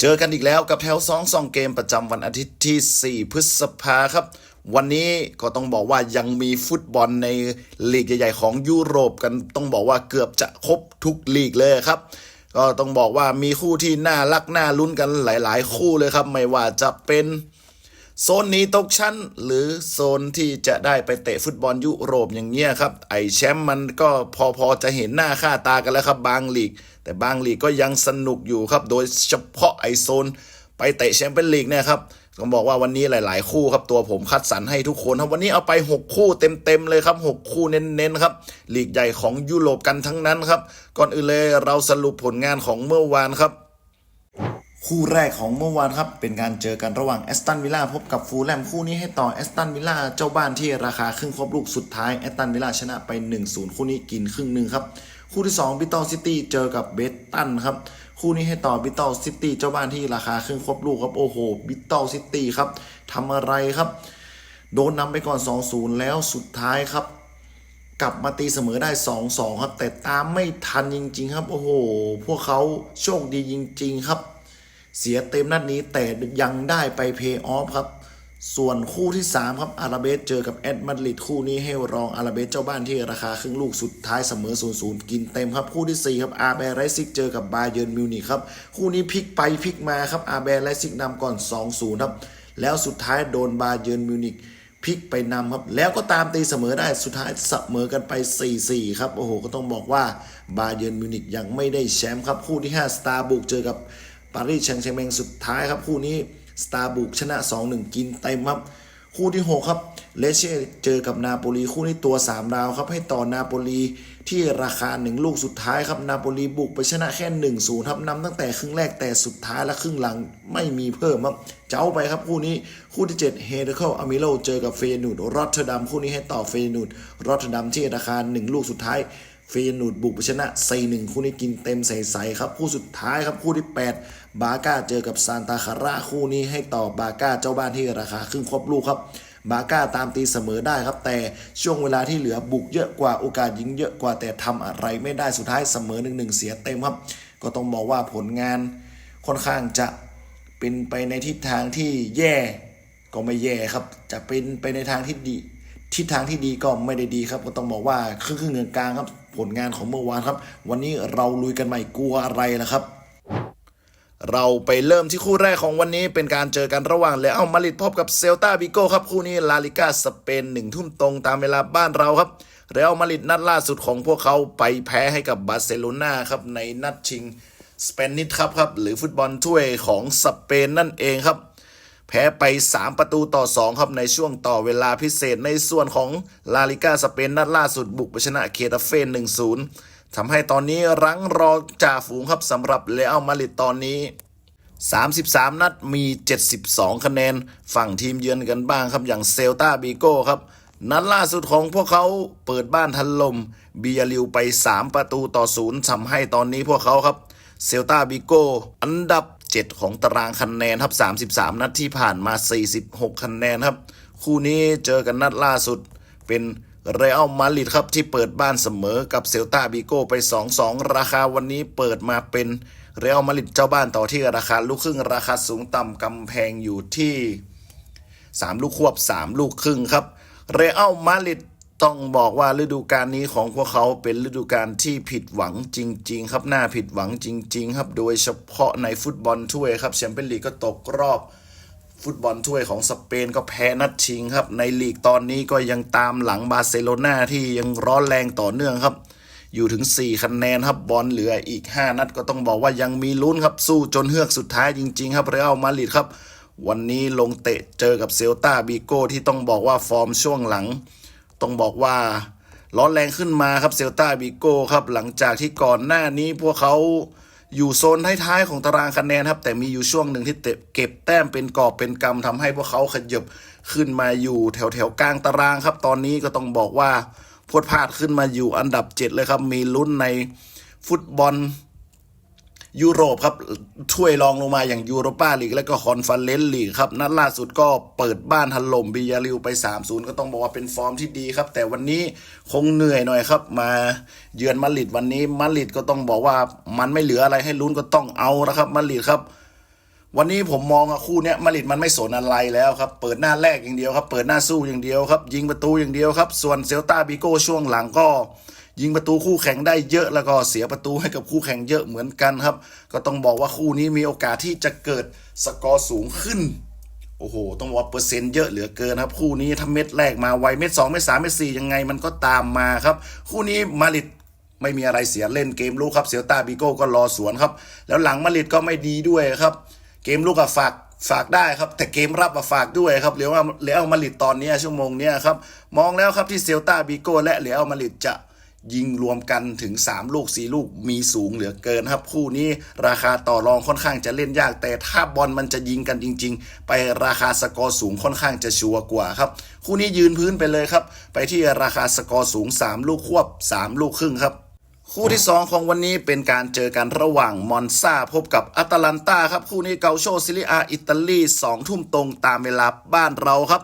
เจอกันอีกแล้วกับแถว2 2เกมประจำวันอาทิตย์ที่ 4 พฤษภาครับ วันนี้ก็ต้องบอกว่ายังมีฟุตบอลในลีกใหญ่ ๆ ของยุโรปกันต้องบอกว่าเกือบจะครบทุกลีกเลยครับ ก็ต้องบอกว่ามีคู่ที่น่ารักน่าลุ้นกันหลาย ๆ คู่เลยครับ ไม่ว่าจะเป็น โซนนี้ตกชั้น หรือโซนที่จะได้ไปเตะฟุตบอลยุโรปอย่างเงี้ยครับ ไอแชมป์มันก็พอพอจะเห็นหน้าค่าตากันแล้วครับบางลีก แต่บางลีกก็ยังสนุกอยู่ครับ โดยเฉพาะไอโซนไปเตะแชมเปี้ยนลีกเนี่ยครับต้องบอกว่าวันนี้หลาย ๆ คู่ครับตัวผมคัดสรรให้ทุกคนครับวันนี้เอาไป 6 คู่เต็ม ๆ เลยครับ 6 คู่เน้น ๆ ครับลีกใหญ่ของยุโรปกันทั้งนั้นครับ ก่อนอื่นเลยเราสรุปผลงานของเมื่อวานครับ คู่แรกของเมื่อวานครับ เป็นการเจอกันระหว่างแอสตันวิลล่าพบกับฟูลแลมคู่นี้ให้ต่อแอสตันวิลล่าเจ้าบ้านที่ราคาครึ่งครบลูกสุดท้ายแอสตันวิลล่าชนะไป 1-0 คู่นี้กินครึ่งหนึ่งครับ คู่ที่2บิตตอซิตี้เจอกับเบสตันครับ คู่นี้ให้ต่อบิตตอซิตี้เจ้าบ้านที่ราคาครึ่งครบลูกครับโอ้โหบิตตอซิตี้ครับทำอะไรครับ โดนนำไปก่อน 2-0 แล้วสุดท้ายครับกลับมาตีเสมอได้ 2-2 ครับ แต่ตามไม่ทันจริง ๆ ครับ โอ้โห พวกเขาโชคดีจริง ๆ ครับ เสียเต็มนัดนี้แต่ยังได้ไปเพย์ออฟครับ ส่วนคู่ที่ 3 ครับอาราเบสเจอกับแอดมาดริดคู่นี้ให้รองอาราเบสเจ้าบ้านที่ราคาครึ่งลูกสุดท้ายเสมอ 0-0 กินเต็มครับ คู่ทีสี่4 ครับอาร์แบร์ไรซิกเจอกับบาเยิร์นมิวนิกครับ คู่นี้พลิกไปพลิกมาครับอาร์แบร์ไรซิกนำก่อน 2-0 ครับ แล้วสุดท้ายโดนบาเยิร์นมิวนิกพลิกไปนำครับ แล้วก็ตามตีเสมอได้สุดท้ายเสมอกันไป 4-4 ครับ โอ้โห ก็ต้องบอกว่าบาเยิร์นมิวนิกยังไม่ได้แชมป์ครับ คู่ที่ 5 สตาร์บุกเจอกับ ปารีสแชงเชงเมงสุดท้ายครับ คู่นี้สตาร์บุกชนะ 2-1 กินเต็มครับ คู่ที่ 6 ครับเลเช่เจอกับนาโปลีคู่นี้ตัว 3 ดาวครับ ให้ต่อนาโปลีที่ราคา 1 ลูกสุดท้ายครับ นาโปลีบุกไปชนะแค่1-0ครับนำตั้งแต่ครึ่งแรกแต่สุดท้ายและครึ่งหลังไม่มีเพิ่มครับ เจ้าไปครับคู่นี้คู่ที่ 7 เฮเดเคิลอามิโลเจอกับเฟยนูดรอตเทอร์ดัมคู่นี้ให้ต่อเฟยนูดรอตเทอร์ดัมที่ราคา 1 ลูกสุดท้าย ฟยนูดบุกไปชนะ4-1คู่นี้กินเต็มใสๆครับ คู่สุดท้ายครับคู่ที่ 8 บาก้าเจอกับซานตาคาร่าคู่นี้ให้ต่อบาก้าเจ้าบ้านที่ราคาครึ่งครบลูกครับ บาก้าตามตีเสมอได้ครับ แต่ช่วงเวลาที่เหลือบุกเยอะกว่าโอกาสยิงเยอะกว่าแต่ทำอะไรไม่ได้สุดท้ายเสมอหนึ่งหนึ่งเสียเต็มครับ ก็ต้องบอกว่าผลงานค่อนข้างจะเป็นไปในทิศทางที่แย่ก็ไม่แย่ครับ จะเป็นไปในทางที่ดี ทิศทางที่ดีก็ไม่ได้ดีครับ ก็ต้องบอกว่าครึ่งครึ่งกลางครับ ผลงานของเมื่อวานครับ วันนี้เราลุยกันใหม่กลัวอะไรล่ะครับ เราไปเริ่มที่คู่แรกของวันนี้เป็นการเจอกันระหว่างเลอัลมาริดพบกับเซลตาบิโก้ครับคู่นี้ลาลิกาสเปนหนึ่งทุ่มตรงตามเวลาบ้านเราครับเรอัลมาริดนัดล่าสุดของพวกเขาไปแพ้ให้กับบาร์เซโลนาครับในนัดชิงสเปนิชครับครับหรือฟุตบอลถ้วยของสเปนนั่นเองครับ แพ้ไป 3 ประตูต่อ 2 ครับในช่วงต่อเวลาพิเศษในส่วนของลาลิกาสเปนนัดล่าสุดบุกไปชนะเคตาเฟ่1-0ทำให้ตอนนี้รั้งรอจ่าฝูงครับสำหรับเรอัลมาริดตอนนี้ 33 นัดมี 72 คะแนน ฝั่งทีมเยือนกันบ้างครับอย่างเซลตาบีโก้ครับนัดล่าสุดของพวกเขาเปิดบ้านทันลมเบียริวไป 3 ประตูต่อศูนย์ทำให้ตอนนี้พวกเขาครับเซลตาบิโก้อันดับ 7 ของตารางคะแนนครับ 33 นัดที่ผ่านมา 46 คะแนนครับ คู่นี้เจอกันนัดล่าสุดเป็นเรอัลมาดริดครับที่เปิดบ้านเสมอกับเซลตาบิโก้ไป 2-2 ราคาวันนี้เปิดมาเป็นเรอัลมาดริดเจ้าบ้านต่อที่ราคาลูกครึ่งราคาสูงต่ำกำแพงอยู่ที่ 3 ลูกควบ 3 ลูกครึ่งครับเรอัลมาดริด ต้องบอกว่าฤดูกาลนี้ของพวกเขาเป็นฤดูกาลที่ผิดหวังจริง ๆ ครับหน่าผิดหวังจริง ๆ ครับ โดยเฉพาะในฟุตบอลถ้วยครับแชมเปี้ยนลีกก็ตกรอบ ฟุตบอลถ้วยของสเปนก็แพ้นัดชิงครับ ในลีกตอนนี้ก็ยังตามหลังบาร์เซโลนาที่ยังร้อนแรงต่อเนื่องครับ อยู่ถึง 4 คะแนนครับบอลเหลืออีก 5 นัดก็ต้องบอกว่ายังมีลุ้นครับสู้จนเฮือกสุดท้ายจริง ๆ ครับเรอัลมาดริดครับ วันนี้ลงเตะเจอกับเซลตาบีโก้ที่ต้องบอกว่าฟอร์มช่วงหลัง ต้องบอกว่าร้อนแรงขึ้นมาครับเซลตาบิโก้ครับหลังจากที่ก่อนหน้านี้พวกเขาอยู่โซนท้ายๆของตารางคะแนนครับ แต่มีอยู่ช่วงหนึ่งที่เก็บแต้มเป็นกอบเป็นกำทำให้พวกเขาขยับขึ้นมาอยู่แถวๆกลางตารางครับ ตอนนี้ก็ต้องบอกว่าพวดพลาดขึ้นมาอยู่อันดับ 7 เลยครับ มีลุ้นในฟุตบอล ยุโรปครับถ้วยรองลงมาอย่างยูโรปาลีกและก็คอนเฟอเรนซ์ลีกครับนัดล่าสุดก็เปิดบ้านถล่มบียาริวไป 3-0 ก็ต้องบอกว่าเป็นฟอร์มที่ดีครับ แต่วันนี้คงเหนื่อยหน่อยครับ มาเยือนมาดริดวันนี้มาดริดก็ต้องบอกว่ามันไม่เหลืออะไรให้ลุ้นก็ต้องเอานะครับมาดริดครับวันนี้ผมมองคู่เนี้ยมาดริดมันไม่สนอะไรแล้วครับ เปิดหน้าแรกอย่างเดียวครับ เปิดหน้าสู้อย่างเดียวครับ ยิงประตูอย่างเดียวครับ ส่วนเซลตาบิโก้ช่วงหลังก็ ยิงประตูคู่แข่งได้เยอะแล้วก็เสียประตูให้กับคู่แข่งเยอะเหมือนกันครับ ก็ต้องบอกว่าคู่นี้มีโอกาสที่จะเกิดสกอร์สูงขึ้นโอ้โห ต้องบอกว่าเปอร์เซ็นต์เยอะเหลือเกินครับ คู่นี้ถ้าเม็ดแรกมาไวเม็ดสองเม็ดสามเม็ดสี่ยังไงมันก็ตามมาครับ คู่นี้มาดริดไม่มีอะไรเสียเล่นเกมลูกครับเซลตาบิโก้ก็รอสวนครับ แล้วหลังมาดริดก็ไม่ดีด้วยครับ เกมลูกอะฝากฝากได้ครับ แต่เกมรับอะฝากด้วยครับเรียว่าเรียลมาดริดตอนนี้ชั่วโมงนี้ครับมองแล้วครับที่เซลตาบิโก้และเรียลมาดริดจะ ยิงรวมกันถึง 3 ลูก 4 ลูกมีสูงเหลือเกินครับ คู่นี้ราคาต่อรองค่อนข้างจะเล่นยาก แต่ถ้าบอลมันจะยิงกันจริง ๆ ไปราคาสกอร์สูงค่อนข้างจะชัวร์กว่าครับ คู่นี้ยืนพื้นไปเลยครับ ไปที่ราคาสกอร์สูง 3 ลูกควบ 3 ลูกครึ่งครับคู่ที่ 2 ของวันนี้เป็นการเจอกันระหว่างมอนซาพบกับอัตแลนตาครับ คู่นี้เกาโชซิลิอาอิตาลี2ทุ่มตรงตามเวลาบ้านเราครับ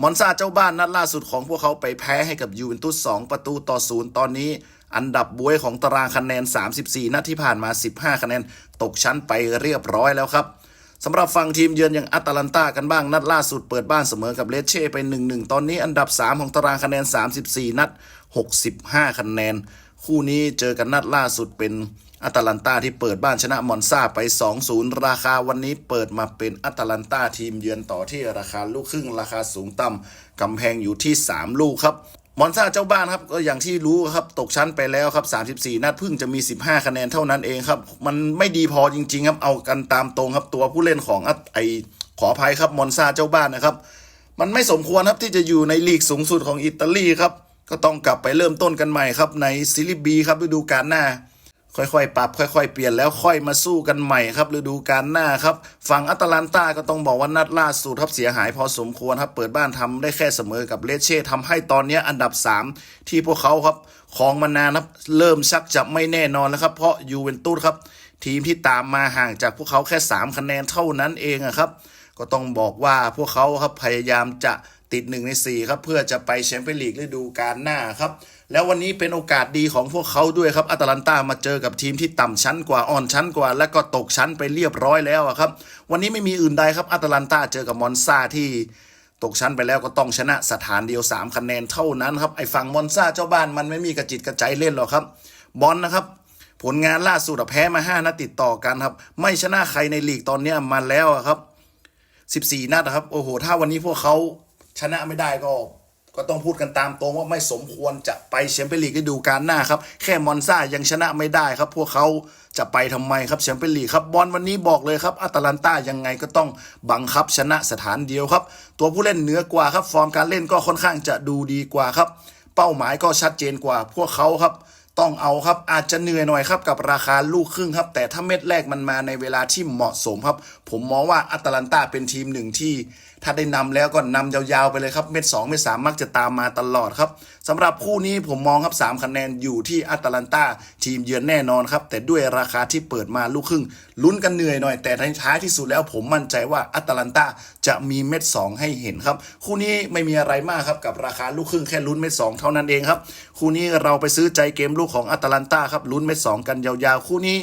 มอนซาเจ้าบ้านนัดล่าสุดของพวกเขาไปแพ้ให้กับยูเวนตุส 2 ประตูต่อศูนย์ตอนนี้ อันดับบวยของตารางคะแนน 34 นัดที่ผ่านมา 15 คะแนน ตกชั้นไปเรียบร้อยแล้วครับสำหรับฝั่งทีมเยือนอย่างอัตแลนตากันบ้างนัดล่าสุดเปิดบ้านเสมอกับเลเช่ไป 1-1 ตอนนี้อันดับ 3 ของตารางคะแนน 34 นัด 65 คะแนน คู่นี้เจอกันนัดล่าสุดเป็น อัตแลนตาที่เปิดบ้านชนะมอนซาไป 2-0 ราคาวันนี้เปิดมาเป็นอัตแลนตาทีมเยือนต่อที่ราคาลูกครึ่งราคาสูงต่ำกำแพงอยู่ที่ 3 ลูกครับมอนซาเจ้าบ้านครับก็อย่างที่รู้ครับตกชั้นไปแล้วครับ 34 นัดเพิ่งจะมี 15 คะแนนเท่านั้นเองครับ มันไม่ดีพอจริง ๆ ครับเอากันตามตรงครับตัวผู้เล่นของไอขออภัยครับมอนซาเจ้าบ้านนะครับ มันไม่สมควรครับที่จะอยู่ในลีกสูงสุดของอิตาลีครับก็ต้องกลับไปเริ่มต้นกันใหม่ครับในซีรีส์บีครับฤดูกาลหน้า ค่อยๆ ปรับ ค่อยๆ เปลี่ยนแล้วค่อยมาสู้กันใหม่ครับฤดูกาลหน้าครับ ฝั่งอัตแลนตาก็ต้องบอกว่านัดล่าสุดครับเสียหายพอสมควรครับ เปิดบ้านทำได้แค่เสมอกับเลเช่ทำให้ตอนนี้อันดับ 3 ที่พวกเขาครับครองมานานครับ เริ่มชักจะไม่แน่นอนแล้วครับ เพราะยูเวนตุสครับ ทีมที่ตามมาห่างจากพวกเขาแค่ 3 คะแนนเท่านั้นเองอะครับ ก็ต้องบอกว่าพวกเขาครับพยายามจะ ติดหนึ่งในสี่ครับ เพื่อจะไปแชมเปี้ยนลีกฤดูกาลหน้าครับ แล้ววันนี้เป็นโอกาสดีของพวกเขาด้วยครับอัตแลนตามาเจอกับทีมที่ต่ำชั้นกว่าอ่อนชั้นกว่า และก็ตกชั้นไปเรียบร้อยแล้วครับ วันนี้ไม่มีอื่นใดครับอัตแลนตาเจอกับมอนซาที่ตกชั้นไปแล้วก็ต้องชนะสถานเดียว 3 คะแนนเท่านั้นครับไอ้ฝั่งมอนซาเจ้าบ้านมันไม่มีกระจิตกระใจเล่นหรอกครับบอลนะครับผลงานล่าสุดแพ้มา 5นัดติดต่อกันครับ ไม่ชนะใครในลีกตอนนี้มาแล้วครับ 14 นัดครับ โอ้โห ถ้าวันนี้พวกเขา ชนะไม่ได้ก็ก็ต้องพูดกันตามตรงว่าไม่สมควรจะไปแชมเปี้ยนลีกฤดูกาลหน้าครับ แค่มอนซ่ายังชนะไม่ได้ครับ พวกเขาจะไปทำไมครับแชมเปี้ยนลีกครับบอลวันนี้บอกเลยครับอัตแลนตายังไงก็ต้องบังคับชนะสถานเดียวครับ ตัวผู้เล่นเหนือกว่าครับ ฟอร์มการเล่นก็ค่อนข้างจะดูดีกว่าครับ เป้าหมายก็ชัดเจนกว่า พวกเขาครับ ต้องเอาครับอาจจะเหนื่อยหน่อยครับกับราคาลูกครึ่งครับ แต่ถ้าเม็ดแรกมันมาในเวลาที่เหมาะสมครับ ผมมองว่าอัตแลนตาเป็นทีมหนึ่งที่ ถ้าได้นำแล้วก็นำยาวๆไปเลยครับ เม็ด2เม็ด3มักจะตามมาตลอดครับสำหรับคู่นี้ผมมองครับ3คะแนนอยู่ที่อัตแลนตาทีมเยือนแน่นอนครับ แต่ด้วยราคาที่เปิดมาลูกครึ่งลุ้นกันเหนื่อยหน่อย แต่ในท้ายที่สุดแล้วผมมั่นใจว่าอัตแลนตาจะมีเม็ด2ให้เห็นครับ คู่นี้ไม่มีอะไรมากครับกับราคาลูกครึ่งแค่ลุ้นเม็ด2เท่านั้นเองครับ คู่นี้เราไปซื้อใจเกมลูกของอัตแลนตาครับลุ้นเม็ด2กันยาวๆ คู่นี้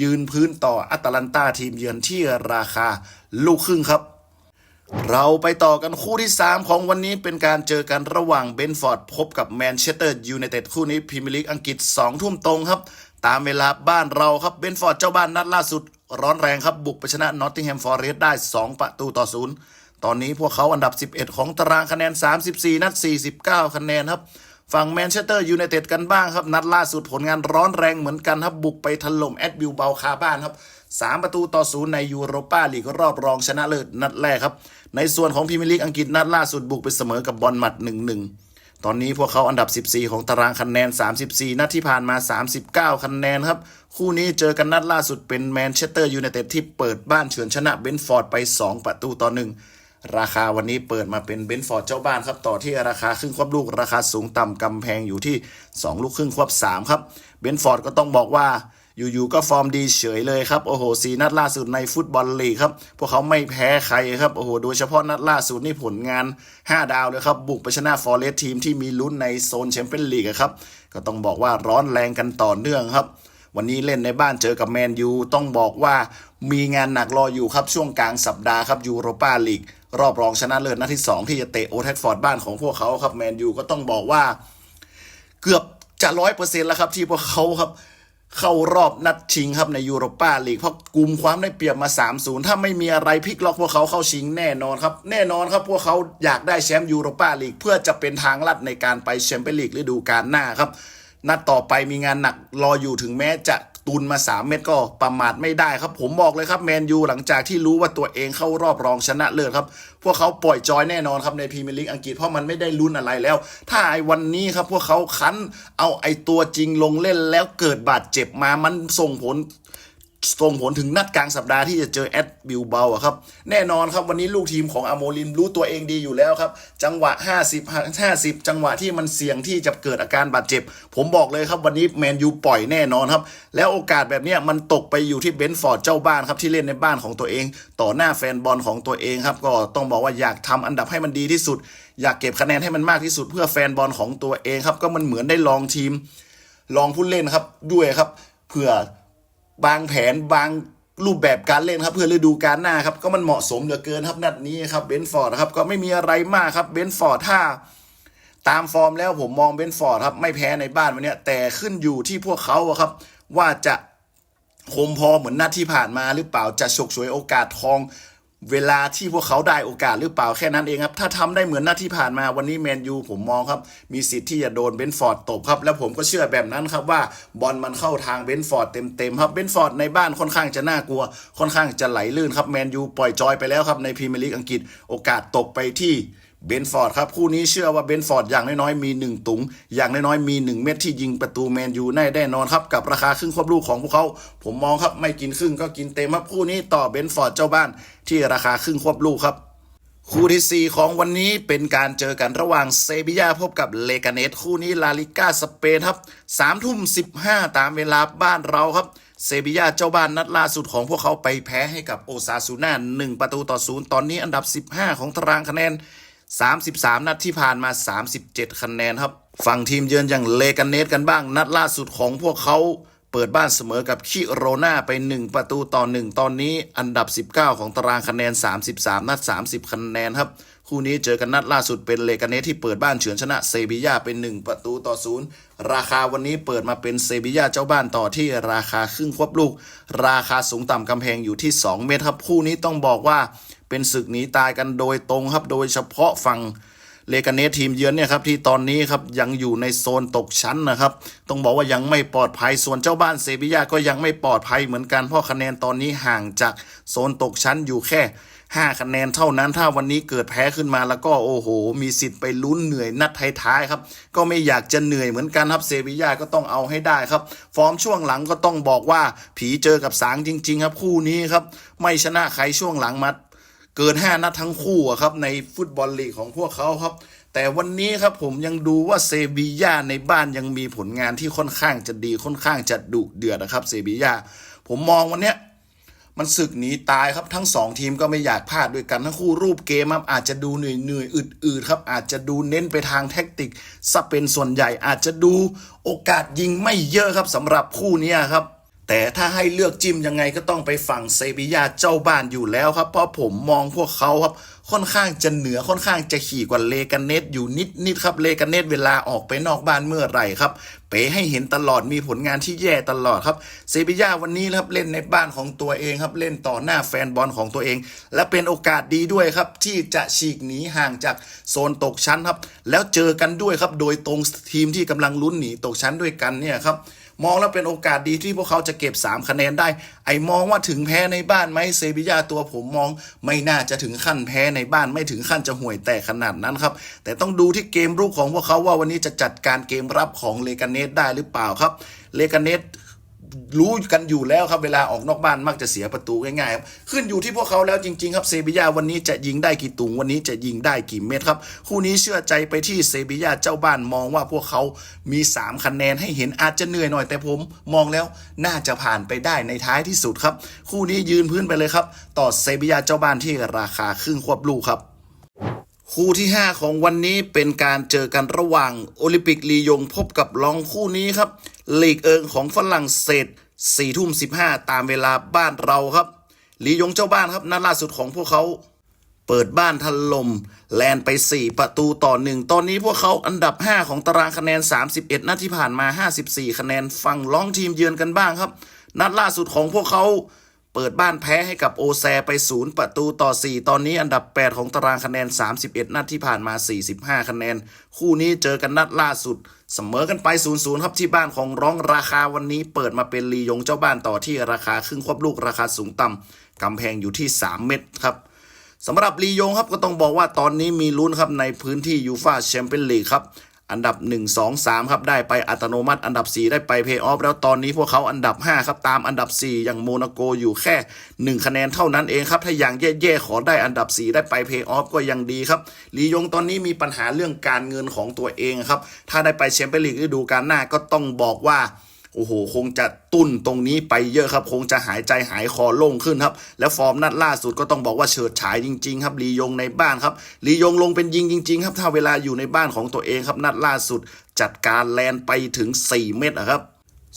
ยืนพื้นต่ออัตแลนตาทีมเยือนที่ราคาลูกครึ่งครับ เราไปต่อกันคู่ที่ 3 ของวันนี้เป็นการเจอกันระหว่างเบนฟอร์ดพบกับแมนเชสเตอร์ยูไนเต็ดคู่นี้พรีเมียร์ลีกอังกฤษ 2 ทุ่มตรงครับ ตามเวลาบ้านเราครับเบนฟอร์ดเจ้าบ้านนัดล่าสุด ร้อนแรงครับบุกไปชนะนอตติงแฮมฟอร์เรสต์ได้ 2 ประตูต่อศูนย์ตอนนี้พวกเขาอันดับ 11 ของตารางคะแนน 34 นัด 49 คะแนนครับ ฝั่งแมนเชสเตอร์ยูไนเต็ดกันบ้างครับ นัดล่าสุดผลงานร้อนแรงเหมือนกันครับ บุกไปถล่มแอดบิลเบาคาบ้านครับ3ประตูต่อศูนย์ในยูโรปาลีกรอบรองชนะเลิศนัดแรกครับ ในส่วนของพรีเมียร์ลีกอังกฤษนัดล่าสุดบุกไปเสมอกับบอลมัด1-1ตอนนี้พวกเขาอันดับ 14 ของตารางคะแนน 34 นัดที่ผ่านมา 39 คะแนนครับ คู่นี้เจอกันนัดล่าสุดเป็นแมนเชสเตอร์ยูไนเต็ดที่เปิดบ้านเฉือนชนะเบนฟอร์ดไป 2 ประตูต่อหนึ่ง ราคาวันนี้เปิดมาเป็นเบนฟอร์ดเจ้าบ้านครับต่อที่ราคาครึ่งควบลูกราคาสูงต่ำกำแพงอยู่ที่ 2 ลูกครึ่งควบ3ครับเบนฟอร์ดก็ต้องบอกว่าอยู่ๆก็ฟอร์มดีเฉยเลยครับ โอ้โหสีนัดล่าสุดในฟุตบอลลีกครับ พวกเขาไม่แพ้ใครครับ โอ้โห โดยเฉพาะนัดล่าสุดนี่ผลงาน 5 ดาวเลยครับ บุกไปชนะฟอร์เรสทีมที่มีลุ้นในโซนแชมเปี้ยนลีกครับ ก็ต้องบอกว่าร้อนแรงกันต่อเนื่องครับ วันนี้เล่นในบ้านเจอกับแมนยูต้องบอกว่ามีงานหนักรออยู่ครับช่วงกลางสัปดาห์ครับยูโรปาลีก รอบรองชนะเลิศนัดที่ 2 ที่จะเตะโอแทฟฟอร์ดบ้านของพวกเขาครับแมนยูก็ต้องบอกว่า เกือบจะร้อยเปอร์เซ็นต์แล้วครับ ที่พวกเขาครับ เข้ารอบนัดชิงครับในยูโรป้าลีกเพราะกลุ่มความได้เปรียบมา3-0ถ้าไม่มีอะไรพลิกล็อกพวกเขาเข้าชิงแน่นอนครับ แน่นอนครับพวกเขาอยากได้แชมป์ยูโรป้าลีกเพื่อจะเป็นทางลัดในการไปแชมเปี้ยนลีกฤดูกาลหน้าครับนัดต่อไปมีงานหนักรออยู่ถึงแม้จะ ตุนมา 3 เม็ดก็ประมาทไม่ได้ครับ ผมบอกเลยครับแมนยูหลังจากที่รู้ว่าตัวเองเข้ารอบรองชนะเลิศครับ พวกเขาปล่อยจอยแน่นอนครับในพรีเมียร์ลีกอังกฤษเพราะมันไม่ได้ลุ้นอะไรแล้ว ถ้าไอ้วันนี้ครับพวกเขาคันเอาไอ้ตัวจริงลงเล่นแล้วเกิดบาดเจ็บมามันส่งผล ส่งผลถึงนัดกลางสัปดาห์ที่จะเจอแอดบิลเบาอะครับ แน่นอนครับวันนี้ลูกทีมของอาโมลินรู้ตัวเองดีอยู่แล้วครับ จังหวะ 50 50 จังหวะที่มันเสี่ยงที่จะเกิดอาการบาดเจ็บ ผมบอกเลยครับวันนี้แมนยูปล่อยแน่นอนครับ แล้วโอกาสแบบนี้มันตกไปอยู่ที่เบนฟอร์ดเจ้าบ้านครับที่เล่นในบ้านของตัวเอง ต่อหน้าแฟนบอลของตัวเองครับก็ต้องบอกว่าอยากทำอันดับให้มันดีที่สุด อยากเก็บคะแนนให้มันมากที่สุด เพื่อแฟนบอลของตัวเองครับก็มันเหมือนได้ลองทีม ลองผู้เล่นครับด้วยครับเพื่อ บางแผนบางรูปแบบการเล่นครับ เพื่อฤดูกาลหน้าครับก็มันเหมาะสมเหลือเกินครับนัดนี้ครับเบนฟอร์ดครับก็ไม่มีอะไรมากครับเบนฟอร์ดถ้าตามฟอร์มแล้วผมมองเบนฟอร์ดครับไม่แพ้ในบ้านวันนี้แต่ขึ้นอยู่ที่พวกเขาครับ ว่าจะคมพอเหมือนนัดที่ผ่านมาหรือเปล่าจะฉกฉวยโอกาสทอง เวลาที่พวกเขาได้โอกาสหรือเปล่าแค่นั้นเองครับ ถ้าทำได้เหมือนหน้าที่ผ่านมาวันนี้แมนยูผมมองครับ มีสิทธิ์ที่จะโดนเบนฟอร์ดตบครับ แล้วผมก็เชื่อแบบนั้นครับว่าบอลมันเข้าทางเบนฟอร์ดเต็มๆครับเบนฟอร์ดในบ้านค่อนข้างจะน่ากลัว ค่อนข้างจะไหลลื่นครับแมนยูปล่อยจอยไปแล้วครับในพรีเมียร์ลีกอังกฤษโอกาสตกไปที่ เบนฟอร์ดครับ คู่นี้เชื่อว่าเบนฟอร์ดอย่างน้อยๆมี 1 ตุง อย่างน้อยๆมี 1 เม็ดที่ยิงประตูแมนยูแน่แน่นอนครับ กับราคาครึ่งควบลูกของพวกเขา ผมมองครับไม่กินครึ่งก็กินเต็มครับคู่นี้ต่อเบนฟอร์ดเจ้าบ้านที่ราคาครึ่งควบลูกครับคู่ที่ 4 ของวันนี้เป็นการเจอกันระหว่างเซบียาพบกับเลกาเนสคู่นี้ลาลิก้าสเปนครับสามทุ่มสิบห้าตามเวลาบ้านเราครับ เซบียาเจ้าบ้านนัดล่าสุดของพวกเขาไปแพ้ให้กับโอซาซูน่าหนึ่งประตูต่อศูนย์ตอนนี้อันดับ 15 ของตารางคะแนน 33 นัดที่ผ่านมา 37 คะแนนครับ ฝั่งทีมเยือนอย่างเลกาเนสกันบ้าง นัดล่าสุดของพวกเขาเปิดบ้านเสมอกับคิโรนาไป 1 ประตูต่อ 1 ตอนนี้อันดับ 19 ของตารางคะแนน 33 นัด 30 คะแนนครับ คู่นี้เจอกันนัดล่าสุดเป็นเลกาเนสที่เปิดบ้านเฉือนชนะเซบียาเป็น 1 ประตูต่อศูนย์ราคาวันนี้เปิดมาเป็นเซบียาเจ้าบ้านต่อที่ราคาครึ่งควบลูก ราคาสูงต่ำกำแพงอยู่ที่ 2 เมตรครับ คู่นี้ต้องบอกว่า เป็นศึกหนีตายกันโดยตรงครับ โดยเฉพาะฝั่งเลกาเนสทีมเยือนเนี่ยครับที่ตอนนี้ครับยังอยู่ในโซนตกชั้นนะครับ ต้องบอกว่ายังไม่ปลอดภัยส่วนเจ้าบ้านเซบียาก็ยังไม่ปลอดภัยเหมือนกันเพราะคะแนนตอนนี้ห่างจากโซนตกชั้นอยู่แค่ 5 คะแนนเท่านั้นถ้าวันนี้เกิดแพ้ขึ้นมาแล้วก็โอ้โห มีสิทธิ์ไปลุ้นเหนื่อยนัดท้ายๆครับ ก็ไม่อยากจะเหนื่อยเหมือนกันครับเซบียาก็ต้องเอาให้ได้ครับ ฟอร์มช่วงหลังก็ต้องบอกว่าผีเจอกับสางจริง ๆ ครับคู่นี้ครับไม่ชนะใครช่วงหลังมา เกิน 5 นัดทั้งคู่อะครับในฟุตบอลลีกของพวกเขาครับ แต่วันนี้ครับผมยังดูว่าเซบีย่าในบ้านยังมีผลงานที่ค่อนข้างจะดีค่อนข้างจะดุเดือดนะครับเซบีย่าผมมองวันเนี้ยมันศึกหนีตายครับทั้งสองทีมก็ไม่อยากพลาดด้วยกันทั้งคู่รูปเกมครับอาจจะดูเหนื่อยเหนื่อยอืดๆครับ อาจจะดูเน้นไปทางแท็กติกซะเป็นส่วนใหญ่อาจจะดูโอกาสยิงไม่เยอะครับสำหรับคู่นี้ครับ แต่ถ้าให้เลือกจิ้มยังไงก็ต้องไปฝั่งเซบียาเจ้าบ้านอยู่แล้วครับ เพราะผมมองพวกเขาครับ ค่อนข้างจะเหนือค่อนข้างจะขี่กว่าเลกาเนตอยู่นิดนิดครับเลกาเนตเวลาออกไปนอกบ้านเมื่อไหร่ครับ เป๋ให้เห็นตลอดมีผลงานที่แย่ตลอดครับเซบียาวันนี้ครับเล่นในบ้านของตัวเองครับเล่นต่อหน้าแฟนบอลของตัวเอง และเป็นโอกาสดีด้วยครับ ที่จะฉีกหนีห่างจากโซนตกชั้นครับ แล้วเจอกันด้วยครับโดยตรงทีมที่กำลังลุ้นหนีตกชั้นด้วยกันเนี่ยครับ มองแล้วเป็นโอกาสดีที่พวกเขาจะเก็บ 3 คะแนนได้ ไอ้มองว่าถึงแพ้ในบ้านไหมเซบียาตัวผมมอง ไม่น่าจะถึงขั้นแพ้ในบ้านไม่ถึงขั้นจะห่วยแตกขนาดนั้นครับ แต่ต้องดูที่เกมรุกของพวกเขาว่าวันนี้จะจัดการเกมรับของเลกาเนสได้หรือเปล่าครับเลกาเนส รู้กันอยู่แล้วครับเวลาออกนอกบ้านมักจะเสียประตูง่ายๆครับขึ้นอยู่ที่พวกเขาแล้วจริง ๆ ครับเซบียาวันนี้จะยิงได้กี่ตุงวันนี้จะยิงได้กี่เม็ดครับ คู่นี้เชื่อใจไปที่เซบียาเจ้าบ้านมองว่าพวกเขามี 3 คะแนนให้เห็นอาจจะเหนื่อยหน่อย แต่ผมมองแล้วน่าจะผ่านไปได้ในท้ายที่สุดครับ คู่นี้ยืนพื้นไปเลยครับ ต่อเซบียาเจ้าบ้านที่ราคาครึ่งควบลูกครับคู่ที่ 5 ของวันนี้เป็นการเจอกันระหว่างโอลิมปิกลียงพบกับรองคู่นี้ครับ ลีกเอิงของฝรั่งเศสสี่ทุ่มสิบห้าตามเวลาบ้านเราครับลียงเจ้าบ้านครับนัดล่าสุดของพวกเขา เปิดบ้านถล่มแลนไป 4 ประตูต่อหนึ่งตอนนี้พวกเขาอันดับ 5 ของตารางคะแนน 31 นัดที่ผ่านมา 54 คะแนนฟังล้องทีมเยือนกันบ้างครับ นัดล่าสุดของพวกเขา เปิดบ้านแพ้ให้กับโอแซไป 0 ประตูต่อ 4 ตอนนี้อันดับ 8 ของตารางคะแนน 31 นัดที่ผ่านมา 45 คะแนน คู่นี้เจอกันนัดล่าสุด เสมอกันไป 0-0 ครับที่บ้านของร้องราคาวันนี้ เปิดมาเป็นลียงเจ้าบ้านต่อที่ราคาครึ่งควบลูกราคาสูงต่ำกำแพงอยู่ที่ 3 เม็ดครับสำหรับลียงครับก็ต้องบอกว่าตอนนี้มีลุ้นครับในพื้นที่ยูฟาแชมเปี้ยนลีกครับ อันดับ 1 2 3 ครับ ได้ไปอัตโนมัติ อันดับ 4 ได้ไปเพย์ออฟแล้วตอนนี้พวกเขาอันดับ 5 ครับ ตามอันดับ 4 อย่างโมนาโกอยู่แค่ 1 คะแนนเท่านั้นเองครับ ถ้าอย่างแย่ๆ ขอได้อันดับ 4 ได้ไปเพย์ออฟก็ยังดีครับลียงตอนนี้มีปัญหาเรื่องการเงินของตัวเองครับ ถ้าได้ไปแชมเปี้ยนลีกฤดูกาลหน้าก็ต้องบอกว่า โอ้โหคงจะตุ้นตรงนี้ไปเยอะครับ คงจะหายใจหายคอโล่งขึ้นครับ แล้วฟอร์มนัดล่าสุดก็ต้องบอกว่าเฉิดฉายจริง ๆ ครับลียงในบ้านครับลียงลงเป็นยิงจริง ๆ ครับ ถ้าเวลาอยู่ในบ้านของตัวเองครับ นัดล่าสุด จัดการแลนไปถึง 4 เม็ดอะครับ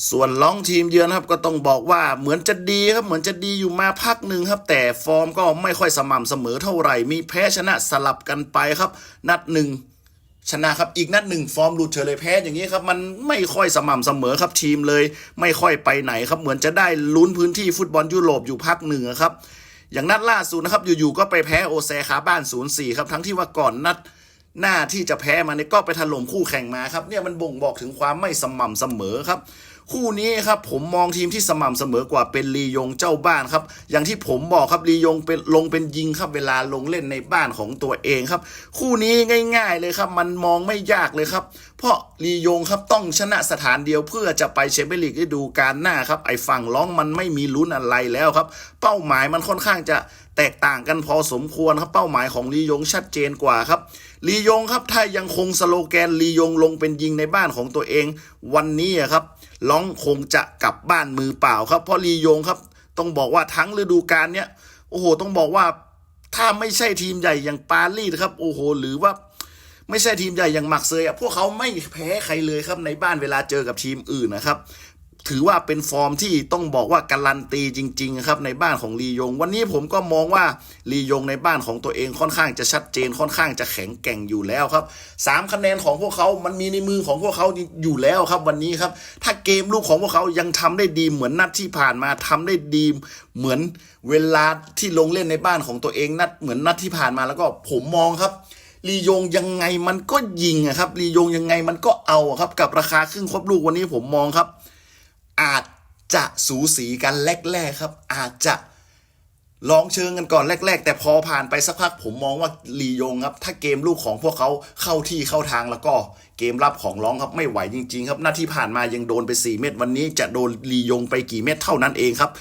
ส่วนล้องทีมเยือนครับก็ต้องบอกว่าเหมือนจะดีครับเหมือนจะดีอยู่มาพักหนึ่งครับ แต่ฟอร์มก็ไม่ค่อยสม่ำเสมอเท่าไหร่มีแพ้ชนะสลับกันไปครับ นัดหนึ่ง ชนะครับ อีกนัดหนึ่งฟอร์มหลุดเฉยเลยแพ้อย่างนี้ครับ มันไม่ค่อยสม่ำเสมอครับทีมเลย ไม่ค่อยไปไหนครับ เหมือนจะได้ลุ้นพื้นที่ฟุตบอลยุโรปอยู่พักหนึ่งอครับ อย่างนัดล่าสุดนะครับ อยู่ๆก็ไปแพ้โอแซคาบ้าน 0-4 ครับ ทั้งที่ว่าก่อนนัดหน้าที่จะแพ้มาเนี่ยก็ไปถล่มคู่แข่งมาครับ เนี่ยมันบ่งบอกถึงความไม่สม่ำเสมอครับ คู่นี้ครับผมมองทีมที่สม่ำเสมอกว่าเป็นลียงเจ้าบ้านครับ อย่างที่ผมบอกครับลียงเป็นลงเป็นยิงครับเวลาลงเล่นในบ้านของตัวเองครับ คู่นี้ง่าย ๆเลยครับมันมองไม่ยากเลยครับ เพราะลียงครับต้องชนะสถานเดียวเพื่อจะไปแชมเปี้ยนลีกฤดูกาลหน้าครับไอ้ฝั่งร้องมันไม่มีลุ้นอะไรแล้วครับ เป้าหมายมันค่อนข้างจะแตกต่างกันพอสมควรครับเป้าหมายของลียงชัดเจนกว่าครับลียงครับถ้ายังคงสโลแกนลียงลงเป็นยิงในบ้านของตัวเองวันนี้ครับ ล้องคงจะกลับบ้านมือเปล่าครับ เพราะลียงครับ ต้องบอกว่าทั้งฤดูกาลเนี้ยโอ้โห ต้องบอกว่าถ้าไม่ใช่ทีมใหญ่อย่างปารีสครับ โอ้โห หรือว่าไม่ใช่ทีมใหญ่อย่างมักเซยอะพวกเขาไม่แพ้ใครเลยครับในบ้านเวลาเจอกับทีมอื่นนะครับ ถือว่าเป็นฟอร์มที่ต้องบอกว่าการันตีจริงๆครับในบ้านของลียง วันนี้ผมก็มองว่าลียงในบ้านของตัวเองค่อนข้างจะชัดเจนค่อนข้างจะแข็งแกร่งอยู่แล้วครับสามคะแนนของพวกเขามันมีในมือของพวกเขาอยู่แล้วครับ วันนี้ครับ ถ้าเกมลูกของพวกเขายังทำได้ดีเหมือนนัดที่ผ่านมาทำได้ดีเหมือนเวลาที่ลงเล่นในบ้านของตัวเองนัดเหมือนนัดที่ผ่านมาแล้วก็ผมมองครับลียงยังไงมันก็ยิงอะครับลียงยังไงมันก็เอาครับกับราคาครึ่งครบลูกวันนี้ผมมองครับ อาจจะสูสีกันแรกๆครับ อาจจะลองเชิงกันก่อนแรก ๆ แต่พอผ่านไปสักพักผมมองว่าลียงครับ ถ้าเกมลูกของพวกเขาเข้าที่เข้าทางแล้วก็เกมรับของร้องครับไม่ไหวจริง ๆ ครับหน้าที่ผ่านมายังโดนไป 4 เม็ดวันนี้จะโดนลียงไปกี่เม็ดเท่านั้นเองครับ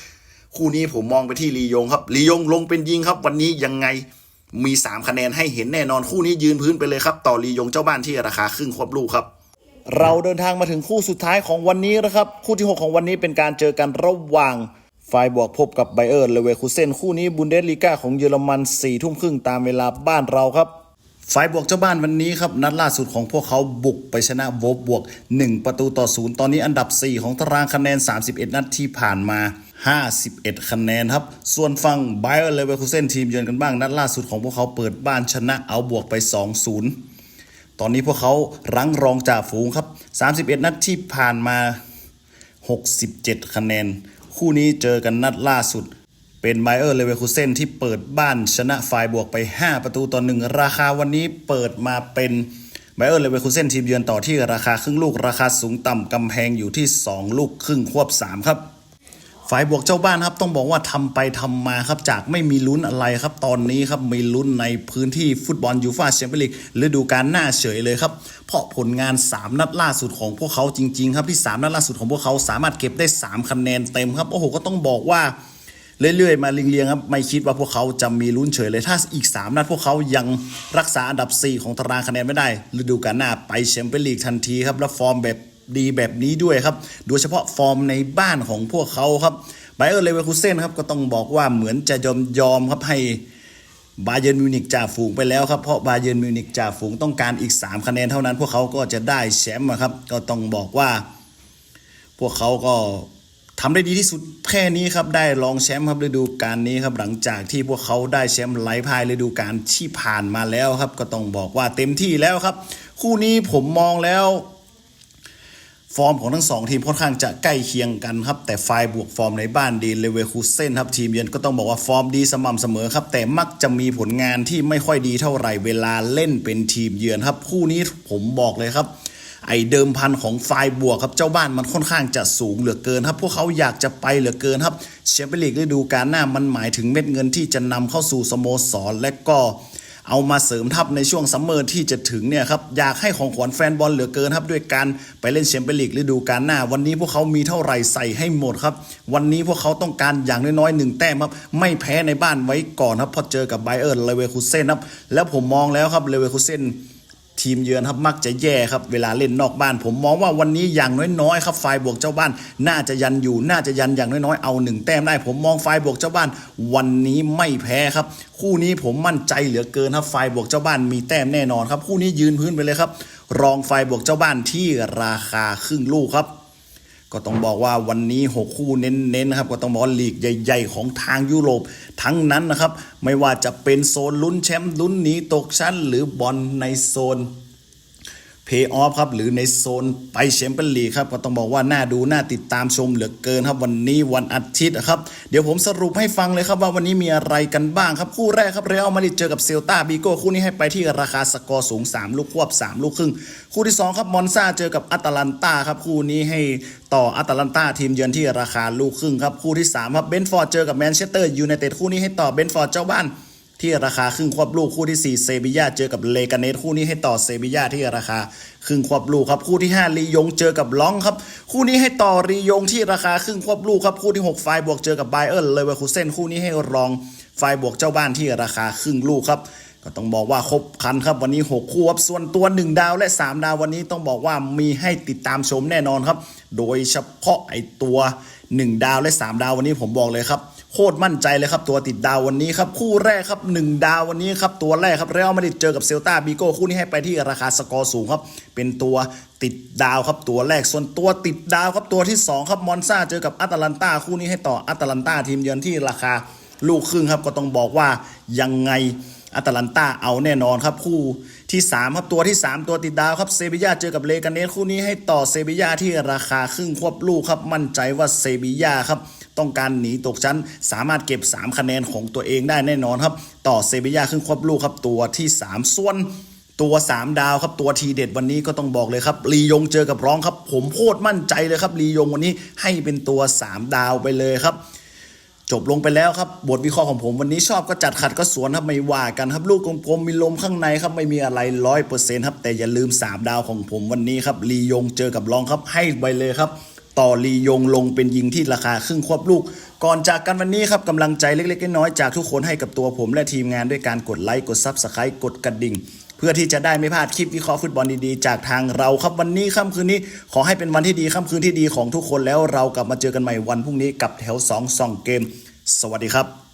คู่นี้ผมมองไปที่ลียงครับลียงลงเป็นยิงครับ วันนี้ยังไงมี 3 คะแนนให้เห็นแน่นอนคู่นี้ยืนพื้นไปเลยครับ ต่อลียงเจ้าบ้านที่ราคาครึ่งควบลูกครับ เราเดินทางมาถึงคู่สุดท้ายของวันนี้นะครับ คู่ที่ 6 ของวันนี้เป็นการเจอกันระหว่างไฟบวกพบกับไบเออร์เลเวคูเซนคู่นี้บุนเดสลีกาของเยอรมัน4ี่ทุ่มครึ่งตามเวลาบ้านเราครับไฟบวกเจ้าบ้านวันนี้ครับ นัดล่าสุดของพวกเขาบุกไปชนะโวบบวก 1 ประตูต่อศูนย์ตอนนี้อันดับ 4 ของตารางคะแนน 31 นัดที่ผ่านมา 51 คะแนนครับ ส่วนฝั่งไบเออร์เลเวคูเซนทีมเยือนกันบ้าง นัดล่าสุดของพวกเขาเปิดบ้านชนะเอาบวกไป 2-0 ตอนนี้พวกเขารั้งรองจ่าฝูงครับ 31 นัดที่ผ่านมา 67 คะแนน คู่นี้เจอกันนัดล่าสุด เป็นไบเออร์เลเวคูเซนที่เปิดบ้านชนะไฟบวกไป 5 ประตูต่อหนึ่งราคาวันนี้เปิดมาเป็นไบเออร์เลเวคูเซนทีมเยือนต่อที่ราคาครึ่งลูกราคาสูงต่ำกำแพงอยู่ที่ 2 ลูกครึ่งควบ 3 ครับ ฝ่ายบวกเจ้าบ้านครับต้องบอกว่าทำไปทำมาครับจากไม่มีลุ้นอะไรครับตอนนี้ครับมีลุ้นในพื้นที่ฟุตบอลยูฟ่าแชมเปี้ยนลีกฤดูกาลหน้าเฉยเลยครับเพราะผลงาน 3 นัดล่าสุดของพวกเขาจริง ๆ ครับที่ 3 นัดล่าสุดของพวกเขาสามารถเก็บได้ 3 คะแนนเต็มครับโอ้โหก็ต้องบอกว่าเรื่อยๆ มาเรียงๆครับไม่คิดว่าพวกเขาจะมีลุ้นเฉยเลยถ้าอีก 3 นัดพวกเขายังรักษาอันดับ 4 ของตารางคะแนนไม่ได้ฤดูกาลหน้าไปแชมเปี้ยนลีกทันทีครับและฟอร์มแบบ ดีแบบนี้ด้วยครับ โดยเฉพาะฟอร์มในบ้านของพวกเขาครับไบเออร์เลเวอร์คูเซนครับก็ต้องบอกว่าเหมือนจะยอมยอมครับให้บาเยิร์นมิวนิกจ่าฝูงไปแล้วครับ เพราะบาเยิร์นมิวนิกจ่าฝูงต้องการอีก 3 คะแนนเท่านั้น พวกเขาก็จะได้แชมป์ครับ ก็ต้องบอกว่า พวกเขาก็ทำได้ดีที่สุดแค่นี้ครับ ได้รองแชมป์ครับฤดูกาลนี้ครับ หลังจากที่พวกเขาได้แชมป์ไร้พ่ายฤดูกาลที่ผ่านมาแล้วครับ ก็ต้องบอกว่าเต็มที่แล้วครับ คู่นี้ผมมองแล้ว ฟอร์มของทั้งสองทีมค่อนข้างจะใกล้เคียงกันครับ แต่ฝ่ายบวกฟอร์มในบ้านดีเลเวอร์คูเซนครับทีมเยือนก็ต้องบอกว่าฟอร์มดีสม่ำเสมอครับ แต่มักจะมีผลงานที่ไม่ค่อยดีเท่าไหร่เวลาเล่นเป็นทีมเยือนครับ คู่นี้ผมบอกเลยครับไอเดิมพันของฝ่ายบวกครับเจ้าบ้านมันค่อนข้างจะสูงเหลือเกินครับ พวกเขาอยากจะไปเหลือเกินครับแชมเปี้ยนลีกฤดูกาลหน้ามันหมายถึงเม็ดเงินที่จะนำเข้าสู่สโมสรและก็ เอามาเสริมทัพในช่วงซัมเมอร์ที่จะถึงเนี่ยครับอยากให้ของขวัญแฟนบอลเหลือเกินครับด้วยการไปเล่นแชมเปี้ยนลีกฤดูกาลหน้า วันนี้พวกเขามีเท่าไหร่ใส่ให้หมดครับ วันนี้พวกเขาต้องการอย่างน้อยๆหนึ่งแต้มครับไม่แพ้ในบ้านไว้ก่อนครับพอเจอกับไบเออร์เลเวอร์คูเซนครับแล้วผมมองแล้วครับเลเวอร์คูเซน ทีมเยือนครับมักจะแย่ครับเวลาเล่นนอกบ้าน ผมมองว่าวันนี้อย่างน้อยๆครับฝ่ายบวกเจ้าบ้าน น่าจะยันอยู่น่าจะยันอย่างน้อยๆเอาหนึ่งแต้มได้ ผมมองฝ่ายบวกเจ้าบ้าน วันนี้ไม่แพ้ครับ คู่นี้ผมมั่นใจเหลือเกินครับฝ่ายบวกเจ้าบ้านมีแต้มแน่นอนครับคู่นี้ยืนพื้นไปเลยครับ รองฝ่ายบวกเจ้าบ้านที่ราคาครึ่งลูกครับ ก็ต้องบอกว่าวันนี้ 6 คู่เน้นๆนะครับก็ต้องบอกลีกใหญ่ ๆ ของทางยุโรป ทั้งนั้นนะครับ ไม่ว่าจะเป็นโซนลุ้นแชมป์ลุ้นหนีตกชั้น หรือบอลในโซน เพย์ออฟครับหรือในโซนไปแชมเปี้ยนลีกครับก็ต้องบอกว่าน่าดูน่าติดตามชมเหลือเกินครับวันนี้วันอาทิตย์ครับเดี๋ยวผมสรุปให้ฟังเลยครับว่าวันนี้มีอะไรกันบ้างครับคู่แรกครับเรอัลมาดริดเจอกับเซลตาบีโก้คู่นี้ให้ไปที่ราคาสกอร์สูง 3 ลูกควบ 3 ลูกครึ่ง คู่ที่ 2 ครับมอนซาเจอกับอัตแลนตาครับคู่นี้ให้ต่ออัตแลนตาทีมเยือนที่ราคาลูกครึ่งครับคู่ที่3ครับเบนฟอร์ดเจอกับแมนเชสเตอร์ยูไนเต็ดคู่นี้ให้ต่อเบนฟอร์ดเจ้าบ้าน ที่ราคาครึ่งควบลูกคู่ที่ 4 เซบียาเจอกับเลกาเนสคู่นี้ให้ต่อเซบียาที่ราคาครึ่งควบลูกครับคู่ที่ 5 ลียงเจอกับล้องครับคู่นี้ให้ต่อรียงที่ราคาครึ่งควบลูกครับคู่ที่ 6 ไฟบวกเจอกับไบเออร์เลเวอร์คูเซนคู่นี้ให้รองไฟบวกเจ้าบ้านที่ราคาครึ่งลูกครับก็ต้องบอกว่าครบคันครับวันนี้ 6 คู่ครับส่วนตัว 1 ดาวและ 3 ดาววันนี้ต้องบอกว่ามีให้ติดตามชมแน่นอนครับ โดยเฉพาะไอตัว 1 ดาวและ 3 ดาววันนี้ผมบอกเลยครับ คตรมั่นใจเลยครับ ตัวติดดาววันนี้ครับ คู่แรกครับ 1 ดาววันนี้ครับ ตัวแรกครับเรอัลมาดริดเจอกับเซลตาบีโก้คู่นี้ให้ไปที่ราคาสกอร์สูงครับ เป็นตัวติดดาวครับตัวแรกส่วนตัวติดดาวครับตัวที่ 2 ครับมอนซาเจอกับอัตแลนตาคู่นี้ให้ต่ออัตแลนตาทีมเยือนที่ราคาลูกครึ่งครับก็ต้องบอกว่ายังไงอัตแลนตาเอาแน่นอนครับคู่ที่ 3 ครับตัวที่ 3 ตัวติดดาวครับเซบียาเจอกับเลกาเนสคู่นี้ให้ต่อเซบียาที่ราคาครึ่งควบลูกครับมั่นใจว่าเซบียาครับ ต้องการหนีตกชั้น สามารถเก็บ 3 คะแนนของตัวเองได้แน่นอนครับ ต่อเซบียาครึ่งควบลูกครับตัวที่ 3 ส่วนตัว 3 ดาวครับตัวทีเด็ดวันนี้ก็ต้องบอกเลยครับลียงเจอกับร้องครับ ผมโคตรมั่นใจเลยครับลียงวันนี้ให้เป็นตัว 3 ดาวไปเลยครับ จบลงไปแล้วครับบทวิเคราะห์ของผมวันนี้ชอบก็จัดขัดก็สวนครับไม่ว่ากันครับลูกกลมๆมีลมข้างในครับไม่มีอะไรร้อยเปอร์เซ็นต์ครับแต่อย่าลืม 3 ดาวของผมวันนี้ครับลียงเจอกับร้องครับให้ไปเลยครับ ต่อลียงลงเป็นยิงที่ราคาครึ่งควบลูก ก่อนจากกันวันนี้ครับกำลังใจเล็กๆน้อยๆจากทุกคนให้กับตัวผมและทีมงานด้วยการกดไลค์กดซับสไครต์กดกระดิ่ง เพื่อที่จะได้ไม่พลาดคลิปวิเคราะห์ฟุตบอลดีๆ จากทางเราครับวันนี้ค่ำคืนนี้ ขอให้เป็นวันที่ดีค่ำคืนที่ดีของทุกคนแล้วเรากลับมาเจอกันใหม่วันพรุ่งนี้กับแถว2 2เกม สวัสดีครับ